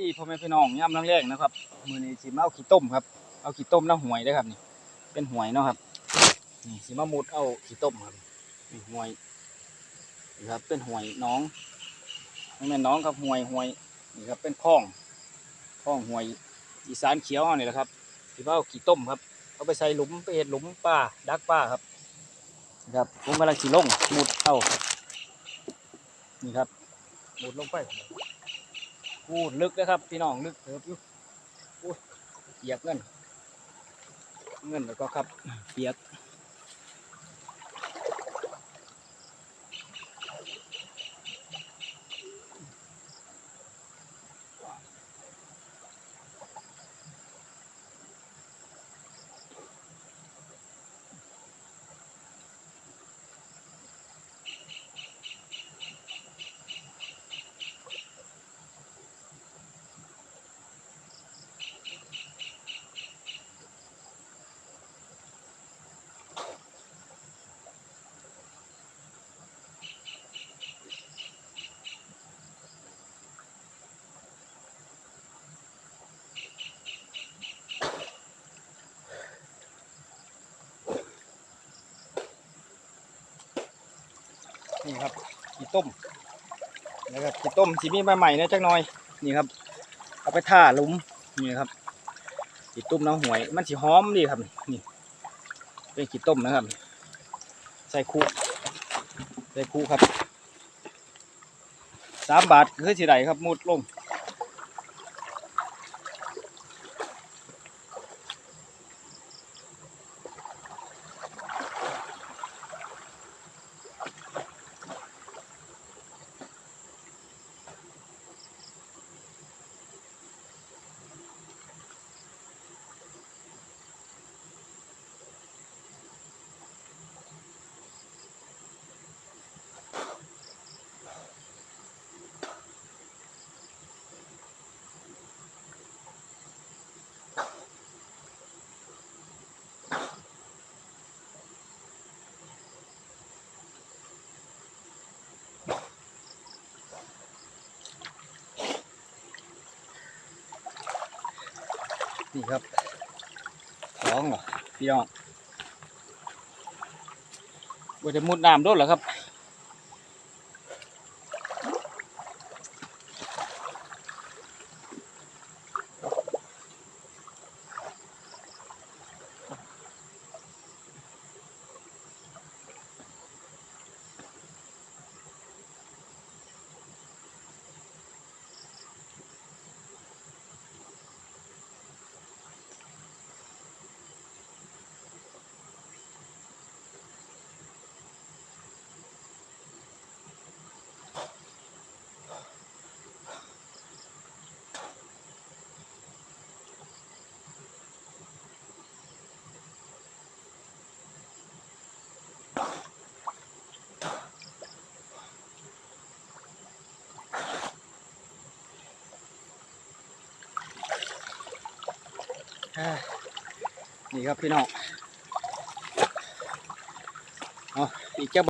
ดีพ่อแม่พี่น้องย่ำแรกๆนะครับมือนี้สิมาเอาขี้ต้มครับ เอาขี้ต้มแล้วหวยเด้ครับนี่เป็นหวยเนาะครับนี่สิมามุดเอาขี้ต้มครับนี่หวยนี่ครับเป็นหวยน้องไม่แม่น้องครับหวยหวยนี่ครับเป็นคลองคลองหวยอีสานเขียวนี่แหละครับสิมาเอาขี้ต้มครับเอาไปใส่หลุมไปเห็ดหลุมป้าดักป้าครับนี่ครับผมกำลังสิลงมุดเอานี่ครับมุดลงไป พูดลึกนะครับ พี่น้องลึกเถิบอยู่เปียกเงิน เงินแล้วก็ครับเปียก นี่ครับขี้ต้มนะครับขี้ต้มสีมีใบใหม่นะจักหน่อยนี่ครับ เอาไปท่าลุมนี่ครับขี้ต้มน้ำหวย มันสีหอมดีครับนี่เป็นขี้ต้มนะครับ ใส่คูใส่คูครับสามบาทคือสีไดครับมุดลง นี่ครับสองเหรอพี่น้องว่าจะมุดน้ำด้วยเหรอครับ นี่ครับพี่น้อง เอาอีกเจ้า